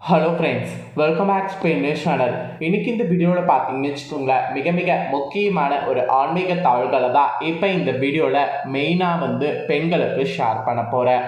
Hello friends welcome back to news channel இன்னைக்கு இந்த வீடியோவில் பார்த்தீங்கன்னு வச்சுக்கோங்களேன் மிக மிக முக்கியமான ஒரு ஆன்மீக தகவல்களை தான் இப்போ இந்த வீடியோவில் மெயினாக வந்து பெண்களுக்கு ஷேர் பண்ண போகிறேன்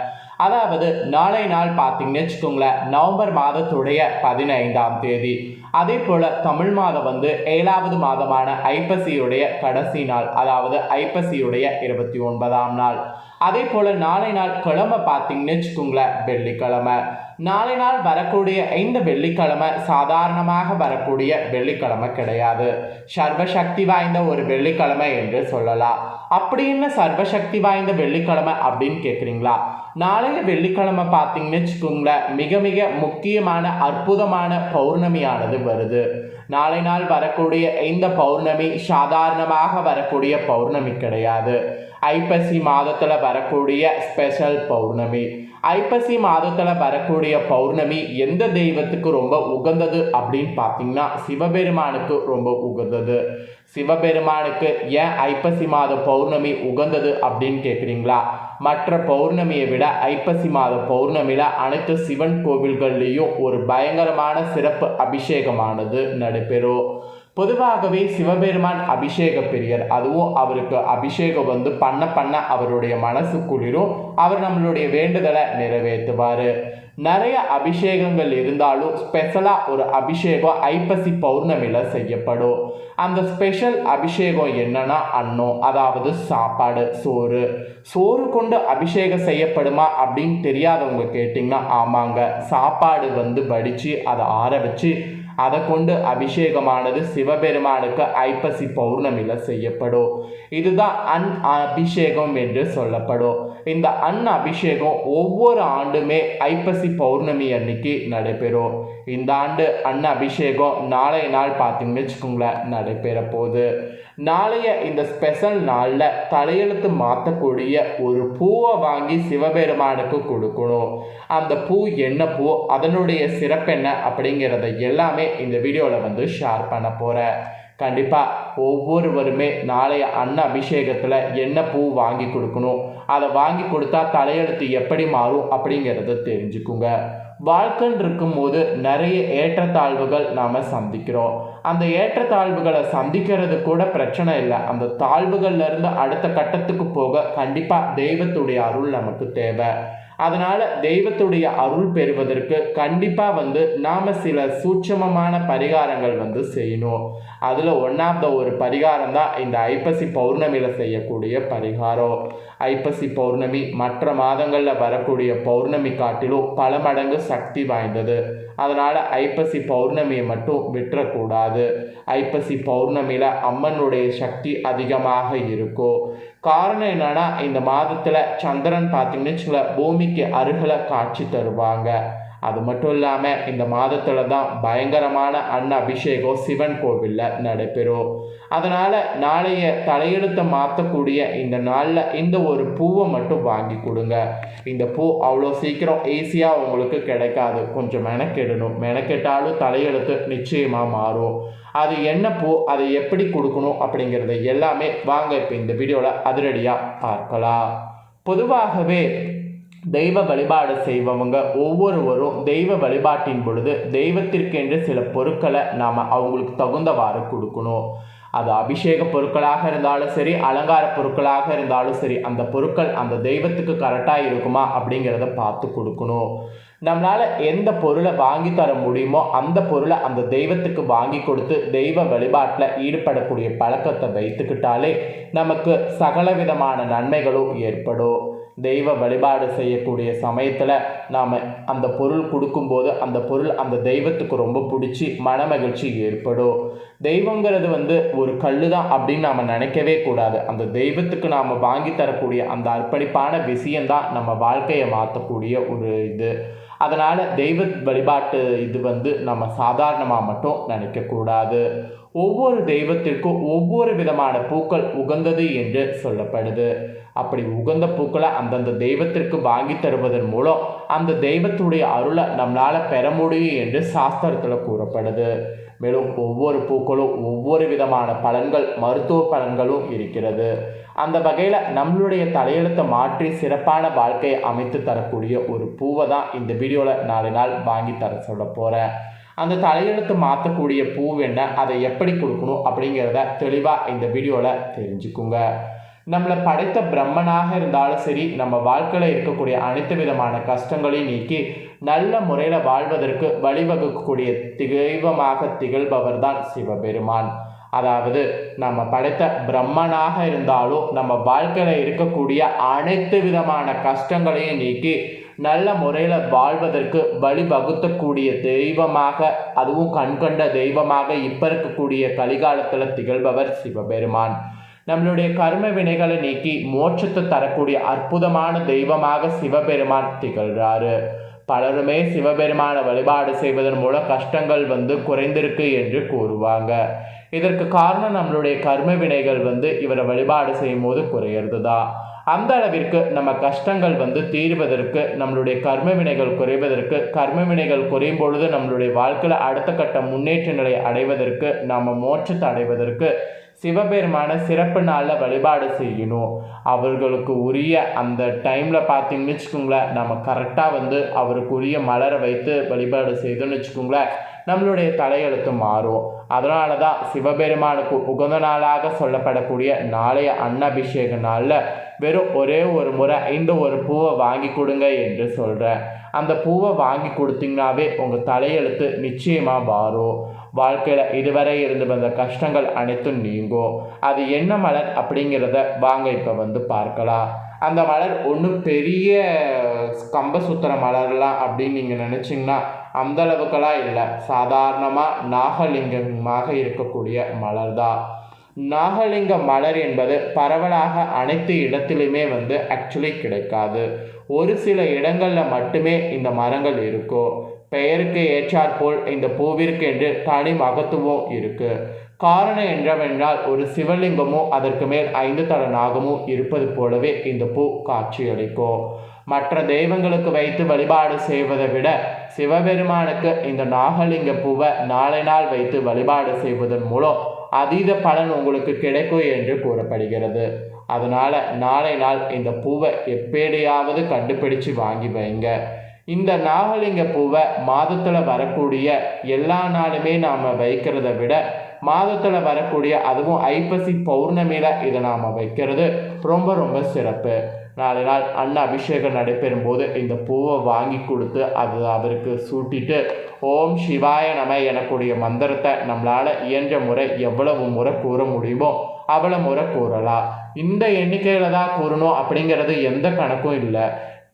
அதாவது நாளை நாள் பார்த்தீங்கன்னு வச்சுக்கோங்களேன் நவம்பர் மாதத்துடைய பதினைந்தாம் தேதி. அதே போல் தமிழ் மாதம் வந்து ஏழாவது மாதமான ஐப்பசியுடைய கடைசி நாள் அதாவது ஐப்பசியுடைய இருபத்தி ஒன்பதாம் நாள். அதே போல் நாளை நாள் கிழமை பார்த்தீங்கன்னு வச்சுக்கோங்களேன் வெள்ளிக்கிழமை. நாளை நாள் வரக்கூடிய இந்த வெள்ளிக்கிழமை சாதாரணமாக வரக்கூடிய வெள்ளிக்கிழமை கிடையாது. சர்வசக்தி வாய்ந்த ஒரு வெள்ளிக்கிழமை என்று சொல்லலாம். அப்படி என்ன சர்வசக்தி வாய்ந்த வெள்ளிக்கிழமை அப்படின்னு கேட்குறீங்களா நாளைய வெள்ளிக்கிழமை பார்த்தீங்கன்னு வச்சுக்கோங்களேன் மிக மிக முக்கியமான அற்புதமான பௌர்ணமியானது வருது. நாளை நாள் வரக்கூடிய இந்த பௌர்ணமி சாதாரணமாக வரக்கூடிய பௌர்ணமி கிடையாது. ஐப்பசி மாதத்தில் வரக்கூடிய ஸ்பெஷல் பௌர்ணமி. ஐப்பசி மாதத்தில் வரக்கூடிய பௌர்ணமி எந்த தெய்வத்துக்கு ரொம்ப உகந்தது அப்படின்னு பார்த்தீங்கன்னா சிவபெருமானுக்கு ரொம்ப உகந்தது. சிவபெருமானுக்கு ஏன் ஐப்பசி மாத பௌர்ணமி உகந்தது அப்படின்னு கேட்குறீங்களா மற்ற பௌர்ணமியை விட ஐப்பசி மாத பௌர்ணமியில் அனைத்து சிவன் கோவில்கள்லேயும் ஒரு பயங்கரமான சிறப்பு அபிஷேகமானது நடைபெறும். பொதுவாகவே சிவபெருமான் அபிஷேக பெரியர். அதுவும் அவருக்கு அபிஷேகம் வந்து பண்ண பண்ண அவருடைய மனசு குளிரும். அவர் நம்மளுடைய வேண்டுதலை நிறைவேற்றுவார். நிறைய அபிஷேகங்கள் இருந்தாலும் ஸ்பெஷலாக ஒரு அபிஷேகம் ஐப்பசி பௌர்ணமியில் செய்யப்படும். அந்த ஸ்பெஷல் அபிஷேகம் என்னன்னா அன்னம் அதாவது சாப்பாடு சோறு. சோறு கொண்டு அபிஷேகம் செய்யப்படுமா அப்படின்னு தெரியாதவங்க கேட்டிங்கன்னா ஆமாங்க. சாப்பாடு வந்து வடித்து அதை ஆற வச்சு அதை கொண்டு அபிஷேகமானது சிவபெருமானுக்கு ஐப்பசி பௌர்ணமியில் செய்யப்படும். இதுதான் அன் அபிஷேகம் என்று சொல்லப்படும். இந்த அன் அபிஷேகம் ஒவ்வொரு ஆண்டுமே ஐப்பசி பௌர்ணமி அன்னைக்கு நடைபெறும். இந்த ஆண்டு அன்ன அபிஷேகம் நாளைய நாள் பார்த்தீங்கன்னு வச்சுக்கோங்களேன் நடைபெற போகுது. நாளைய இந்த ஸ்பெஷல் நாளில் தலையெழுத்து மாற்றக்கூடிய ஒரு பூவை வாங்கி சிவபெருமானுக்கு கொடுக்கணும். அந்த பூ என்ன பூ அதனுடைய சிறப்பு என்ன அப்படிங்கிறத எல்லாமே இந்த வீடியோவில் வந்து ஷேர் பண்ண போகிறேன் கண்டிப்பாக ஒவ்வொருவருமே நாளைய அன்ன அபிஷேகத்தில் என்ன பூ வாங்கி கொடுக்கணும்? அதை வாங்கி கொடுத்தா தலையெழுத்து எப்படி மாறும் அப்படிங்கிறத தெரிஞ்சுக்குங்க. வாழ்க்கைன்னு இருக்கும்போது நிறைய ஏற்றத்தாழ்வுகள் நாம் சந்திக்கிறோம். அந்த ஏற்றத்தாழ்வுகளை சந்திக்கிறது கூட பிரச்சனை இல்லை. அந்த தாழ்வுகள்லேருந்து அடுத்த கட்டத்துக்கு போக கண்டிப்பாக தெய்வத்துடைய அருள் நமக்கு தேவை. அதனால் தெய்வத்துடைய அருள் பெறுவதற்கு கண்டிப்பாக வந்து நாம் சில சூட்சமமான பரிகாரங்கள் வந்து செய்யணும். அதில் ஒன் ஆஃப் த ஒரு பரிகாரம் தான் இந்த ஐப்பசி பௌர்ணமியில் செய்யக்கூடிய பரிகாரம். ஐப்பசி பௌர்ணமி மற்ற மாதங்களில் வரக்கூடிய பௌர்ணமி காட்டிலும் பல மடங்கு சக்தி வாய்ந்தது. அதனால் ஐப்பசி பௌர்ணமியை மட்டும் விட்டுறக்கூடாது. ஐப்பசி பௌர்ணமியில் அம்மனுடைய சக்தி அதிகமாக இருக்கும். காரணம் என்னன்னா இந்த மாதத்தில் சந்திரன் பார்த்தீங்கன்னு வச்சுங்களேன் பூமிக்கு அருகில் காட்சி தருவாங்க. அது மட்டும் இல்லாமல் இந்த மாதத்தில் தான் பயங்கரமான அன்ன அபிஷேகம் சிவன் கோவிலில் நடைபெறும். அதனால் நாளைய தலையெழுத்தை மாற்றக்கூடிய இந்த நாளில் இந்த ஒரு பூவை மட்டும் வாங்கி கொடுங்க. இந்த பூ அவ்வளோ சீக்கிரம் ஈஸியாக உங்களுக்கு கிடைக்காது. கொஞ்சம் மெனக்கெடணும். மெனக்கெட்டாலும் தலையெழுத்து நிச்சயமாக மாறும். அது என்ன பூ அதை எப்படி கொடுக்கணும் அப்படிங்கிறத எல்லாமே வாங்க இப்போ இந்த வீடியோவில் அதிரடியாக பார்க்கலாம். பொதுவாகவே தெய்வ வழிபாடு செய்பவங்க ஒவ்வொருவரும் தெய்வ வழிபாட்டின் பொழுது தெய்வத்திற்கென்று சில பொருட்களை நாம் அவங்களுக்கு தகுந்தவாறு கொடுக்கணும். அது அபிஷேக பொருட்களாக இருந்தாலும் சரி அலங்கார பொருட்களாக இருந்தாலும் சரி அந்த பொருட்கள் அந்த தெய்வத்துக்கு கரெக்டாக இருக்குமா அப்படிங்கிறத பார்த்து கொடுக்கணும். நம்மளால் எந்த பொருளை வாங்கி தர முடியுமோ அந்த பொருளை அந்த தெய்வத்துக்கு வாங்கி கொடுத்து தெய்வ வழிபாட்டில் ஈடுபடக்கூடிய பழக்கத்தை வைத்துக்கிட்டாலே நமக்கு சகல விதமான நன்மைகளும் ஏற்படும். தெய்வ வழிபாடு செய்யக்கூடிய சமயத்தில் நாம் அந்த பொருள் கொடுக்கும்போது அந்த பொருள் அந்த தெய்வத்துக்கு ரொம்ப பிடிச்சி மனமகிழ்ச்சி ஏற்படும். தெய்வங்கிறது வந்து ஒரு கல் தான் அப்படின்னு நாம் நினைக்கவே கூடாது. அந்த தெய்வத்துக்கு நாம் வாங்கி தரக்கூடிய அந்த அர்ப்பணிப்பான விஷயந்தான் நம்ம வாழ்க்கையை மாற்றக்கூடிய ஒரு இது. அதனால் தெய்வ வழிபாட்டு இது வந்து நம்ம சாதாரணமாக மட்டும் நினைக்கக்கூடாது. ஒவ்வொரு தெய்வத்திற்கும் ஒவ்வொரு விதமான பூக்கள் உகந்தது என்று சொல்லப்படுது. அப்படி உகந்த பூக்களை அந்தந்த தெய்வத்திற்கு வாங்கி தருவதன் மூலம் அந்த தெய்வத்துடைய அருளை நம்மளால் பெற முடியும் என்று சாஸ்திரத்தில் கூறப்படுது. மேலும் ஒவ்வொரு பூக்களும் ஒவ்வொரு விதமான பலன்கள் மருத்துவ பலன்களும் இருக்கிறது. அந்த வகையில் நம்மளுடைய தலையெழுத்தை மாற்றி சிறப்பான வாழ்க்கையை அமைத்து தரக்கூடிய ஒரு பூவை தான் இந்த வீடியோவில் நாலு நாள் வாங்கி தர சொல்ல போகிறேன் அந்த தலையெழுத்து மாற்றக்கூடிய பூ என்ன அதை எப்படி கொடுக்கணும் அப்படிங்கிறத தெளிவாக இந்த வீடியோவில் தெரிஞ்சுக்குங்க. நம்மளை படைத்த பிரம்மனாக இருந்தாலும் சரி நம்ம வாழ்க்கையில் இருக்கக்கூடிய அனைத்து விதமான கஷ்டங்களையும் நீக்கி நல்ல முறையில் வாழ்வதற்கு வழிவகுக்கக்கூடிய தெய்வமாக திகழ்பவர் தான் சிவபெருமான். அதாவது நம்ம படைத்த பிரம்மனாக இருந்தாலும் நம்ம வாழ்க்கையில் இருக்கக்கூடிய அனைத்து விதமான கஷ்டங்களையும் நீக்கி நல்ல முறையில் வாழ்வதற்கு வழிவகுத்தக்கூடிய தெய்வமாக அதுவும் கண்கண்ட தெய்வமாக இப்போ இருக்கக்கூடிய கலிகாலத்தில் திகழ்பவர் சிவபெருமான். நம்மளுடைய கர்ம வினைகளை நீக்கி மோட்சத்தை தரக்கூடிய அற்புதமான தெய்வமாக சிவபெருமான் திகழ்கிறாரு பலருமே சிவபெருமான வழிபாடு செய்வதன் மூலம் கஷ்டங்கள் வந்து குறைந்திருக்கு என்று கூறுவாங்க. இதற்கு காரணம் நம்மளுடைய கர்ம வினைகள் வந்து இவரை வழிபாடு செய்யும் போது குறையிறது தான் அந்த அளவிற்கு நம்ம கஷ்டங்கள் வந்து தீர்வதற்கு நம்மளுடைய கர்ம வினைகள் குறைவதற்கு கர்ம வினைகள் குறையும் பொழுது நம்மளுடைய வாழ்க்கையில் அடுத்த கட்ட முன்னேற்ற நிலை அடைவதற்கு நாம் மோட்சத்தை அடைவதற்கு சிவபெருமான சிறப்பு நாளில் வழிபாடு செய்யணும். அவர்களுக்கு உரிய அந்த டைமில் பார்த்தீங்கன்னு வச்சுக்கோங்களேன் நம்ம கரெக்டாக வந்து அவருக்கு உரிய மலரை வைத்து வழிபாடு செய்தோன்னு வச்சுக்கோங்களேன் நம்மளுடைய தலையெழுத்து மாறும். அதனால தான் சிவபெருமானுக்கு உகந்த நாளாக சொல்லப்படக்கூடிய நாளைய அன்னபிஷேக நாளில் வெறும் ஒரே ஒரு முறை இந்த ஒரு பூவை வாங்கி கொடுங்க என்று சொல்கிறேன் அந்த பூவை வாங்கி கொடுத்தீங்கன்னாவே உங்கள் தலையெழுத்து நிச்சயமாக மாறும். வாழ்க்கையில் இதுவரை இருந்து வந்த கஷ்டங்கள் அனைத்தும் நீங்கும் அது என்ன மலர் அப்படிங்கிறத வாங்க இப்போ வந்து பார்க்கலாம். அந்த மலர் ஒன்றும் பெரிய கம்பசூத்திர மலர்லாம் அப்படின்னு நீங்கள் நினச்சிங்கன்னா அந்த அளவுக்கெல்லாம் இல்லை. சாதாரணமாக நாகலிங்கமாக இருக்கக்கூடிய மலர் தான் நாகலிங்க மலர் என்பது பரவலாக அனைத்து இடத்திலுமே வந்து ஆக்சுவலி கிடைக்காது. ஒரு சில இடங்களில் மட்டுமே இந்த மரங்கள் இருக்கும் பெயருக்கு ஏற்றாற்போல் இந்த பூவிற்கு என்று தனி மகத்துவம் இருக்கு. காரணம் என்னவென்றால் ஒரு சிவலிங்கமும் அதற்கு மேல் ஐந்து தல நாகமும் இருப்பது போலவே இந்த பூ காட்சியளிக்கும். மற்ற தெய்வங்களுக்கு வைத்து வழிபாடு செய்வதை விட சிவபெருமானுக்கு இந்த நாகலிங்க பூவை நாளை நாள் வைத்து வழிபாடு செய்வதன் மூலம் அதீத பலன் உங்களுக்கு கிடைக்கும் என்று கூறப்படுகிறது. அதனால நாளை நாள் இந்த பூவை எப்படியாவது கண்டுபிடிச்சு வாங்கி வைங்க. இந்த நாகலிங்க பூவை மாதத்தில் வரக்கூடிய எல்லா நாளுமே நாம் வைக்கிறத விட மாதத்தில் வரக்கூடிய அதுவும் ஐப்பசி பௌர்ணமியில் இதை நாம் வைக்கிறது ரொம்ப ரொம்ப சிறப்பு. நாலு நாள் அன்ன அபிஷேகம் நடைபெறும் போது இந்த பூவை வாங்கி கொடுத்து அது அவருக்கு சூட்டிட்டு ஓம் சிவாய நம எனக்கூடிய மந்திரத்தை நம்மளால் இயன்ற முறை எவ்வளவு முறை கூற முடியுமோ அவ்வளோ முறை கூறலாம். இந்த எண்ணிக்கையில் தான் கூறணும் அப்படிங்கிறது எந்த கணக்கும் இல்லை.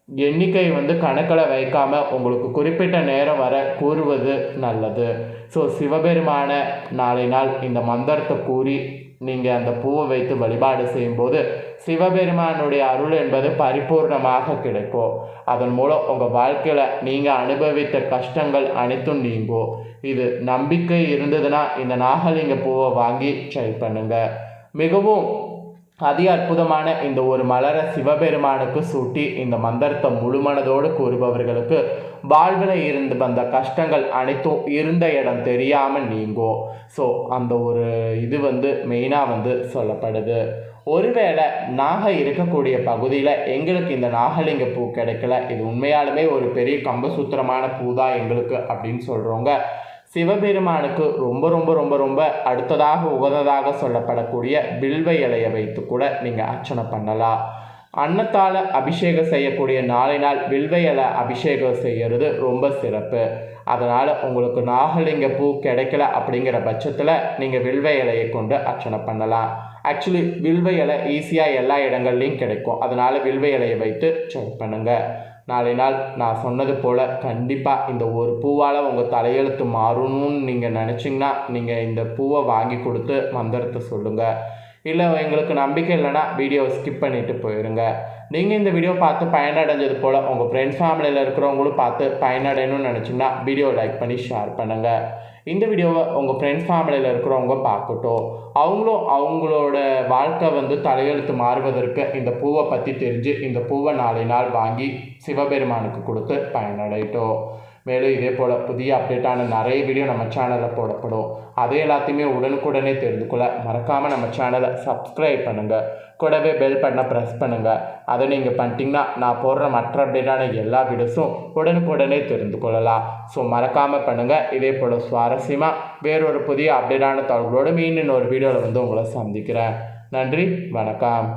எண்ணிக்கை வந்து கணக்கில் வைக்காம உங்களுக்கு குறிப்பிட்ட நேரம் வர கூறுவது நல்லது. ஸோ சிவபெருமான நாளை நாள் இந்த மந்திரத்தை கூறி நீங்கள் அந்த பூவை வைத்து வழிபாடு செய்யும்போது சிவபெருமானுடைய அருள் என்பது பரிபூர்ணமாக கிடைக்கும். அதன் மூலம் உங்கள் வாழ்க்கையில் நீங்கள் அனுபவித்த கஷ்டங்கள் அனைத்தும் நீங்கும் இது நம்பிக்கை இருந்ததுன்னா இந்த நாகலிங்க பூவை வாங்கி ட்ரை பண்ணுங்கள் மிகவும் அதி அற்புதமான இந்த ஒரு மலரை சிவபெருமானுக்கு சூட்டி இந்த மந்திரத்தை முழுமனதோடு கூறுபவர்களுக்கு வாழ்வில் இருந்து வந்த கஷ்டங்கள் அனைத்தும் இருந்த இடம் தெரியாமல் நீங்கும் ஸோ அந்த ஒரு இது வந்து மெயினாக வந்து சொல்லப்படுது. ஒருவேளை நாக இருக்கக்கூடிய பகுதியில் எங்களுக்கு இந்த நாகலிங்க பூ கிடைக்கல இது உண்மையாலுமே ஒரு பெரிய கம்பசூத்திரமான பூ தான் எங்களுக்கு அப்படின்னு சொல்கிறவங்க சிவபெருமானுக்கு ரொம்ப ரொம்ப ரொம்ப ரொம்ப அடுத்ததாக உகந்ததாக சொல்லப்படக்கூடிய பில்வ இலையை வைத்து கூட நீங்கள் அர்ச்சனை பண்ணலாம். அன்னத்தால் அபிஷேகம் செய்யக்கூடிய நாளை நாள் வில்வ இலை அபிஷேகம் செய்கிறது ரொம்ப சிறப்பு. அதனால் உங்களுக்கு நாகலிங்க பூ கிடைக்கல அப்படிங்கிற பட்சத்தில் நீங்கள் வில்வ இலையை கொண்டு அர்ச்சனை பண்ணலாம். ஆக்சுவலி வில்வ இலை ஈஸியாக எல்லா இடங்கள்லையும் கிடைக்கும். அதனால் வில்வ இலையை வைத்து செக் பண்ணுங்கள் நாளை நாள் நான் சொன்னது போல் கண்டிப்பாக இந்த ஒரு பூவால் உங்கள் தலையெழுத்து மாறணும்னு நீங்கள் நினச்சிங்கன்னா நீங்கள் இந்த பூவை வாங்கி கொடுத்து மந்திரத்தை சொல்லுங்கள் இல்லை எங்களுக்கு நம்பிக்கை இல்லைன்னா வீடியோவை ஸ்கிப் பண்ணிவிட்டு போயிடுங்க நீங்கள் இந்த வீடியோ பார்த்து பயனடைஞ்சது போல் உங்கள் ஃப்ரெண்ட்ஸ் ஃபேமிலியில் இருக்கிறவங்களும் பார்த்து பயனடையணும்னு நினச்சிங்கன்னா வீடியோ லைக் பண்ணி ஷேர் பண்ணுங்கள் இந்த வீடியோவை உங்கள் ஃப்ரெண்ட்ஸ் ஃபேமிலியில் இருக்கிறவங்க பார்க்கட்டும். அவங்களும் அவங்களோட வாழ்க்கை வந்து தலையெழுத்து மாறுவதற்கு இந்த பூவை பற்றி தெரிஞ்சு இந்த பூவை நாளை நாள் வாங்கி சிவபெருமானுக்கு கொடுத்து பயனடையட்டும். மேலும் இதே போல் புதிய அப்டேட்டான நிறைய வீடியோ நம்ம சேனலில் போடப்படும். அது எல்லாத்தையுமே உடனுக்குடனே தெரிந்து கொள்ள மறக்காமல் நம்ம சேனலை சப்ஸ்கிரைப் பண்ணுங்கள் கூடவே பெல் பட்டனை ப்ரெஸ் பண்ணுங்கள் அதை நீங்கள் பண்ணிட்டீங்கன்னா நான் போடுற மற்ற அப்டேட்டான எல்லா வீடியோஸும் உடனுக்குடனே தெரிந்து கொள்ளலாம். ஸோ மறக்காமல் பண்ணுங்கள் இதே போல் சுவாரஸ்யமாக வேறொரு புதிய அப்டேட்டான தகவலோடு மீண்டும் ஒரு வீடியோவில் வந்து உங்களை சந்திக்கிறேன். நன்றி வணக்கம்.